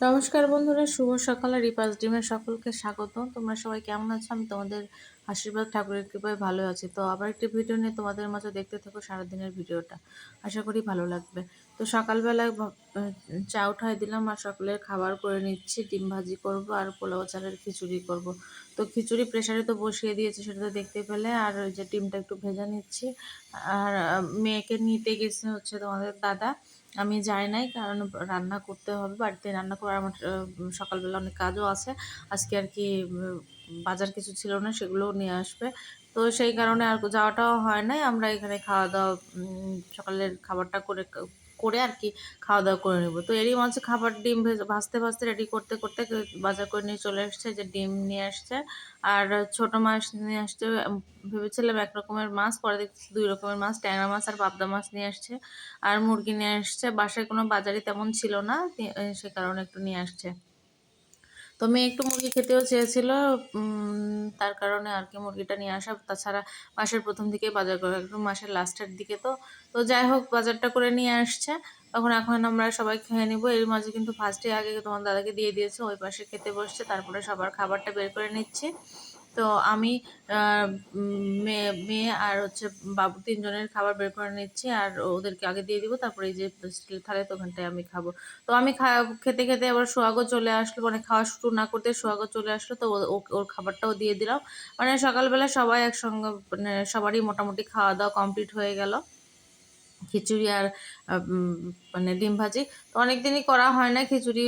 নমস্কার বন্ধুরা, শুভ সকাল রিপাস ডিমের সকলকে স্বাগত। তোমরা সবাই কেমন আছো? আমি তোমাদের আশীর্বাদ, ঠাকুরের কৃপায় ভালো আছি। তো আবার একটি ভিডিও নিয়ে তোমাদের মাঝে দেখতে থাকো সারাদিনের ভিডিওটা। আশা করি ভালো লাগবে। তো সকালবেলায় চা উঠাই দিলাম আর সকালের খাবার করে নিচ্ছি। ডিম ভাজি করব আর পোলাও চালের খিচুড়ি করব। তো খিচুড়ি প্রেশারে তো বসিয়ে দিয়েছি সেটা তো দেখতে পেলে। আর ওই যে ডিমটা একটু ভেজে নিচ্ছি। আর মেয়েকে নিতে গেছে হচ্ছে তোমাদের দাদা। আমি যাই নাই, কারণ রান্না করতে হবে, বাড়িতে রান্না করার আমার সকালবেলা অনেক কাজও আছে। আজকে আর কি বাজার কিছু ছিল না, সেগুলোও নিয়ে আসবে। তো সেই কারণে আর যাওয়াটাও হয় নাই। আমরা এখানে খাওয়া দাওয়া সকালের খাবারটা করে করে আর কি খাওয়া দাওয়া করে নেব। তো এরই মাঝে খাবার ডিম ভেজে, ভাজতে ভাজতে রেডি করতে করতে বাজার করে নিয়ে চলে এসছে যে ডিম নিয়ে আসছে। আর ছোট মাছ নিয়ে আসছে ভেবেছিলাম এক রকমের মাছ, পরে দেখছি দুই রকমের মাছ, ট্যাংরা মাছ আর পাবদা মাছ নিয়ে আসছে। আর মুরগি নিয়ে আসছে, বাসায় কোনো বাজারই তেমন ছিল না সে কারণে একটু নিয়ে আসছে। তো মেয়ে একটু মুরগি খেতেও চেয়েছিল তার কারণে আর কি মুরগিটা নিয়ে আসা। তাছাড়া মাসের প্রথম দিকে বাজার করা একটু মাসের লাস্টের দিকে তো। তো যাই হোক, বাজারটা করে নিয়ে আসছে। তখন এখন আমরা সবাই খেয়ে নিবো। এর মাঝে কিন্তু ফার্স্টে আগে তোমার দাদাকে দিয়ে দিয়েছে, ওই পাশে খেতে বসছে। তারপরে সবার খাবারটা বের করে নিচ্ছি। তো আমি মেয়ে মেয়ে আর হচ্ছে বাবু তিনজনের খাবার বের করে নিচ্ছি আর ওদেরকে আগে দিয়ে দিব, তারপরে এই যে স্টিল থালে তো ওখানটায় আমি খাব। তো আমি খেতে খেতে আবার সোয়াগো চলে আসলো মানে খাওয়া শুরু না করতে সোয়াগো চলে আসলো, তো ওর খাবারটাও দিয়ে দিলাম। মানে সকালবেলা সবাই একসঙ্গে মানে সবারই মোটামুটি খাওয়া দাওয়া কমপ্লিট হয়ে গেল। খিচুড়ি আর মানে ডিম ভাজি। তো অনেক দিনই করা হয় না খিচুড়ি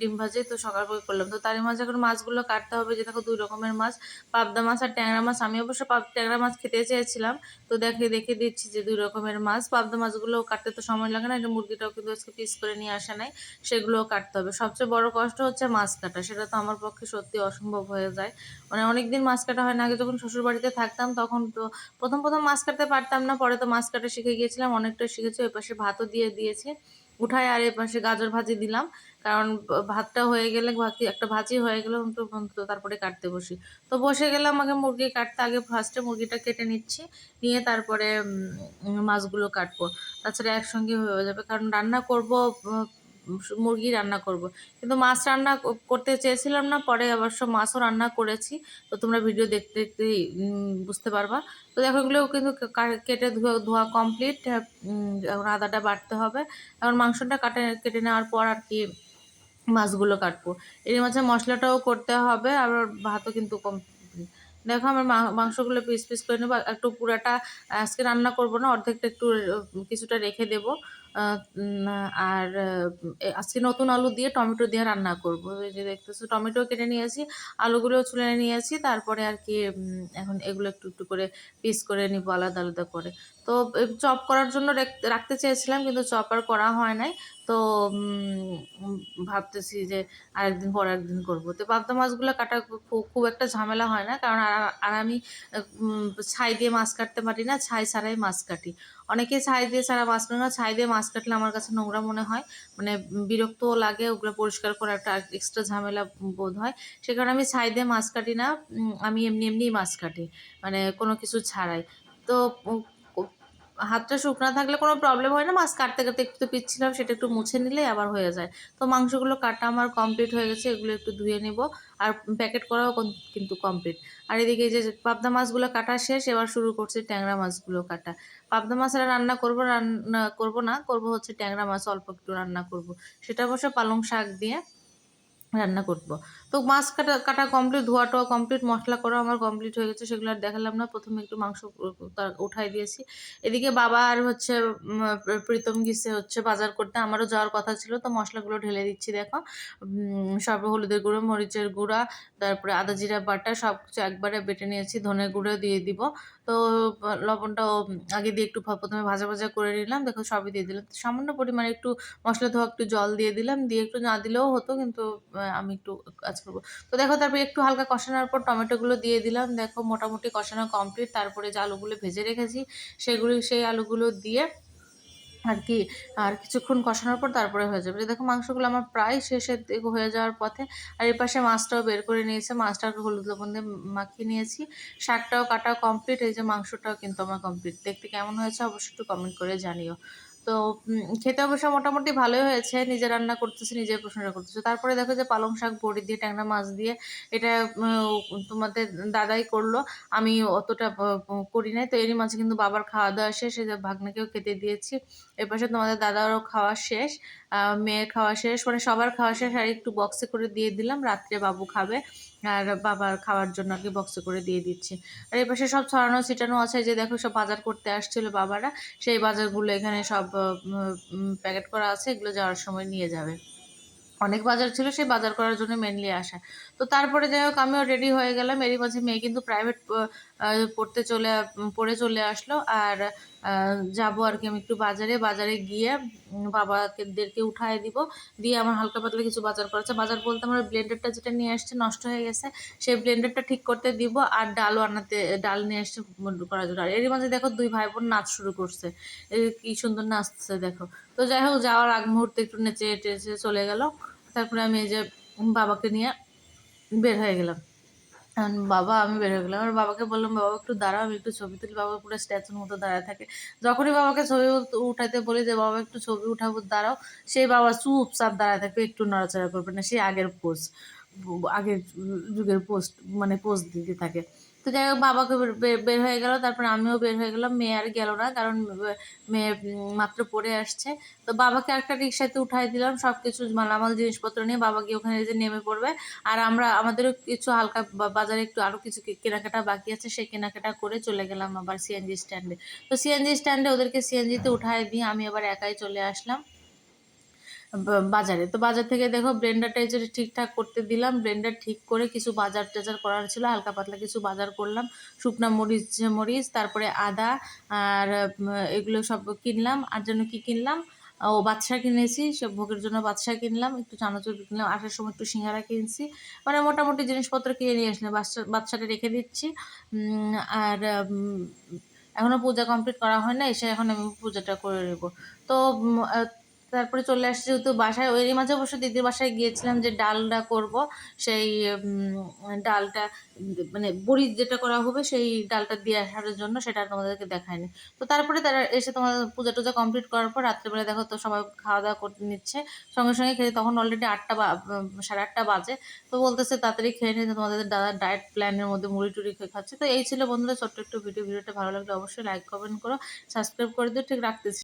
ডিম ভাজি, তো সকাল করে করলাম। তো তারই মাঝে এখন মাছগুলো কাটতে হবে যে দেখো দুই রকমের মাছ, পাবদা মাছ আর ট্যাংরা মাছ। আমি অবশ্য পাব, ট্যাংরা মাছ খেতে চেয়েছিলাম। তো দেখে দেখে দিচ্ছি যে দুই রকমের মাছ। পাবদা মাছগুলো কাটতে তো সময় লাগে না এটা মুরগিটাও কিন্তু আজকে পিস করে নিয়ে আসে নাই, সেগুলোও কাটতে হবে। সবচেয়ে বড় কষ্ট হচ্ছে মাছ কাটা, সেটা তো আমার পক্ষে সত্যি অসম্ভব হয়ে যায়। মানে অনেক দিন মাছ কাটা হয় না, আগে যখন শ্বশুর বাড়িতে থাকতাম, তখন তো প্রথম প্রথম মাছ কাটতে পারতাম না, পরে তো মাছ কাটা শিখে গিয়েছিলাম। অনেকটা শিখেছে ওই পাশে ভাতও দিয়ে দিয়েছে। উঠায় আর এ পাশে গাজর ভাজি দিলাম, কারণ ভাতটা হয়ে গেলে ভাতি একটা ভাজি হয়ে গেলে তো তো তারপরে কাটতে বসি। তো বসে গেলাম আগে মুরগি কাটতে, আগে ফার্স্টে মুরগিটা কেটে নিচ্ছি, নিয়ে তারপরে মাছগুলো কাটবো। তাছাড়া একসঙ্গে হয়ে যাবে, কারণ রান্না করব মুরগি রান্না করব। কিন্তু মাছ রান্না করতে চেয়েছিলাম না, পরে অবশ্য মাছও রান্না করেছি। তো তোমরা ভিডিও দেখতে দেখতেই বুঝতে পারবা। তো দেখো এগুলো কিন্তু কেটে ধোয়া ধোয়া কমপ্লিট এখন আদাটা বাটতে হবে। এখন মাংসটা কাটে, কেটে নেওয়ার পর আর কি মাছগুলো কাটবো। এর মাঝে মশলাটাও করতে হবে, আবার ভাতও কিন্তু কম দেখো আমার মাংসগুলো পিস পিস করে নেব। একটু পুরাটা আজকে রান্না করব না, অর্ধেকটা একটু কিছুটা রেখে দেবো। আর আজকে নতুন আলু দিয়ে টমেটো দিয়ে রান্না করব। এই যে দেখতেছো, টমেটো কেটে নিয়েছি, আলুগুলোও ছুলে নিয়েছি, তারপরে আর কি এখন এগুলো একটু একটু করে পিস করে নিব আলাদা আলাদা করে। তো চপ করার জন্য রেখ- রাখতে চেয়েছিলাম, কিন্তু চপ আর করা হয় নাই। তো ভাবতেছি যে আরেকদিন পর একদিন করব। তো, পাবদা মাছগুলো কাটা খুব খুব একটা ঝামেলা হয় না, কারণ আর আমি ছাই দিয়ে মাছ কাটতে পারি না, ছাই ছাড়াই মাছ কাটি। অনেকে ছাই দিয়ে ছাড়া মাছ কাটে না, ছাই দিয়ে মাছ কাটলে আমার কাছে নোংরা মনে হয়। মানে বিরক্তও লাগে, ওগুলো পরিষ্কার করা একটা এক্সট্রা ঝামেলা বোধ হয়। সে কারণে আমি ছাই দিয়ে মাছ কাটি না আমি এমনি এমনিই মাছ কাটি মানে কোনো কিছু ছাড়াই। তো হাতটা শুকনা থাকলে কোনো প্রবলেম হয় না, মাছ কাটতে কাটতে একটু পিচ্ছিলাম, সেটা একটু মুছে নিলেই আবার হয়ে যায়। তো মাংসগুলো কাটা আমার কমপ্লিট হয়ে গেছে, এগুলো একটু ধুয়ে নেব। আর প্যাকেট করাও কোন- কিন্তু কমপ্লিট আর এদিকে যে পাবদা মাছগুলো কাটা শেষ, এবার শুরু করছে ট্যাংরা মাছগুলো কাটা। পাবদা মাছ আর রান্না করব রান্না করব না, করব হচ্ছে ট্যাংরা মাছ, অল্প একটু রান্না করব। সেটা অবশ্য পালং শাক দিয়ে রান্না করব। তো মাছ কাটা কাটা কমপ্লিট ধোয়াটোয়া কমপ্লিট মশলা করা আমার কমপ্লিট হয়ে গেছে, সেগুলো আর দেখালাম না। প্রথমে একটু মাংস উঠাই দিয়েছি। এদিকে বাবা আর হচ্ছে প্রীতম গিয়েছে হচ্ছে বাজার করতে, আমারও যাওয়ার কথা ছিল, তো মশলাগুলো ঢেলে দিচ্ছি, দেখো। সব হলুদের গুঁড়ো, মরিচের গুঁড়া, তারপরে আদা জিরা বাটা, সব কিছু একবারে বেটে নিয়েছি ধনের গুঁড়ো দিয়ে দিব। তো লবণটাও আগে দিয়ে একটু প্রথমে ভাজা ভাজা করে নিলাম, দেখো সবই দিয়ে দিলাম। সামান্য পরিমাণে একটু মশলা ধোয়া, একটু জল দিয়ে দিলাম, দিয়ে একটু না দিলেও হতো, কিন্তু আমি একটু করব। তো দেখো, তারপরে একটু হালকা কষানোর পর টমেটোগুলো দিয়ে দিলাম। দেখো, মোটামুটি কষানো কমপ্লিট তারপরে যে আলুগুলো ভেজে রেখেছি, সেগুলি, সেই আলুগুলো দিয়ে আর কি, আর কিছুক্ষণ কষানোর পর তারপরে হয়ে যাবে। দেখো, মাংসগুলো আমার প্রায় শেষের দিকে হয়ে যাওয়ার পথে। আর এর পাশে মাছটাও বের করে নিয়েছে। মাছটাকে হলুদ লবণ দিয়ে মাখিয়ে নিয়েছি। শাকটাও কাটা কমপ্লিট এই যে মাংসটাও কিন্তু আমার কমপ্লিট দেখতে কেমন হয়েছে অবশ্যই একটু কমেন্ট করে জানিও। তো খেতে অবশ্য মোটামুটি ভালোই হয়েছে। নিজে রান্না করতেছে, নিজে প্রশংসা করতেছে। তারপরে দেখো যে পালং শাক, বড়ি দিয়ে, ট্যাংরা মাছ দিয়ে, এটা তোমাদের দাদাই করল। আমি অতটা করি নাই। তো এরই মাঝে কিন্তু বাবার খাওয়া দাওয়া শেষ, এই যে ভাগ্নাকেও খেতে দিয়েছি। এপাশে তোমাদের দাদারও খাওয়া শেষ মেয়ের খাওয়া শেষ। মানে সবার খাওয়া শেষ, আর একটু বক্সে করে দিয়ে দিলাম। রাত্রে বাবু খাবে, আর বাবার খাওয়ার জন্য আর কি বক্সে করে দিয়ে দিচ্ছি। আর এই পাশে সব ছড়ানো ছিটানো আছে যে দেখো সব বাজার করতে আসছিল বাবারা। সেই বাজারগুলো এখানে সব প্যাকেট করা আছে, এগুলো যাওয়ার সময় নিয়ে যাবে। অনেক বাজার ছিল, সেই বাজার করার জন্য মেনলি আসা। তো তারপরে যাই হোক, আমিও রেডি হয়ে গেলাম। এরই মাঝে মেয়ে কিন্তু প্রাইভেট পড়তে চলে, পড়ে চলে আসলো। আর যাব আর কি, আমি একটু বাজারে বাজারে গিয়ে বাবাদেরকে উঠায় দিব। দিয়ে আমার হালকা পাতলা কিছু বাজার করা আছে। বাজার বলতে আমার ব্লেন্ডারটা যেটা নিয়ে আসছে নষ্ট হয়ে গেছে, সেই ব্লেন্ডারটা ঠিক করতে দিব আর ডালও আনাতে, ডাল নিয়ে আসছে করার জন্য। আর এরই মাঝে দেখো দুই ভাই বোন নাচ শুরু করছে। কি সুন্দর নাচছে দেখো। তো যাই হোক, যাওয়ার আগ মুহূর্তে একটু নেচে টেচে চলে গেল। তারপরে আমি এই যে বাবাকে নিয়ে বের হয়ে গেলাম। বাবা, আমি বের হয়ে গেলাম। আমার বাবাকে বললাম, বাবা, একটু দাঁড়াও, আমি একটু ছবি তুলি। বাবা পুরো স্ট্যাচুর মতো দাঁড়ায় থাকে। যখনই বাবাকে ছবি উঠাতে বলি যে, বাবা, একটু ছবি উঠাবো, দাঁড়াও, সেই বাবা চুপচাপ দাঁড়ায় থাকবে একটু নড়াচড়া করবে না। সেই আগের পোস্ট আগের যুগের পোস্ট মানে পোস্ট দিতে থাকে। তো যাই হোক, বাবাকে বের- হয়ে গেল। তারপর আমিও বের হয়ে গেলাম। মেয়ে আর গেল না, কারণ মেয়ে মাত্র পড়ে আসছে। তো বাবাকে একটা রিক্সাতে উঠাই দিলাম সব কিছু মালামাল, জিনিসপত্র নিয়ে। বাবা গিয়ে ওখানে যে নেমে পড়বে। আর আমরা, আমাদেরও কিছু হালকা বাজারে একটু আরও কিছু কেনাকাটা বাকি আছে, সেই কেনাকাটা করে চলে গেলাম আবার সিএনজি স্ট্যান্ডে তো সিএনজি স্ট্যান্ডে ওদেরকে সিএনজিতে উঠায় দিয়ে আমি আবার একাই চলে আসলাম। বাজারে। তো বাজার থেকে দেখো ব্লেন্ডারটা এই ঠিকঠাক করতে দিলাম ব্লেন্ডার ঠিক করে কিছু বাজার টাজার করার ছিল, হালকা পাতলা কিছু বাজার করলাম, শুকনা মরিচ মরিচ, তারপরে আদা আর এগুলো সব কিনলাম। আর জন্য কি কিনলাম? ও বাদশা কিনেছি সব ভোগের জন্য বাদশা কিনলাম, একটু চানাচুর কিনলাম, আসার সময় একটু সিঙ্গারা কিনছি। মানে মোটামুটি জিনিসপত্র কিনে নিয়ে আসলাম বাচ্চা বাচ্চাটা রেখে দিচ্ছি। আর এখনও পূজা কমপ্লিট করা হয় না, এসে এখন আমি পূজাটা করে নেব। তো তারপরে চলে আসছি যেহেতু বাসায়, ওই মাঝে অবশ্য দিদির বাসায় গিয়েছিলাম যে ডালটা করব, সেই ডালটা মানে বড়ি যেটা করা হবে সেই ডালটা দিয়ে আসার জন্য সেটা তোমাদেরকে দেখায়নি। তো তারপরে তারা এসে তোমাদের পূজা টুজা কমপ্লিট করার পর রাত্রেবেলা দেখো তো সবাই খাওয়া দাওয়া করতে নিচ্ছে। সঙ্গে সঙ্গে খেয়ে তখন অলরেডি আটটা বা সাড়ে আটটা বাজে। তো বলতেছে তাড়াতাড়ি খেয়ে নিতে তোমাদের দাদা ডায়েট প্ল্যানের মধ্যে মুড়ি টুড়ি খেয়ে খাচ্ছে। তো এই ছিল বন্ধুরা ছোট্ট একটু ভিডিও ভিডিওটা ভালো লাগলে অবশ্যই লাইক কমেন্ট করো সাবস্ক্রাইব করে দিও। ঠিক রাখতেছি।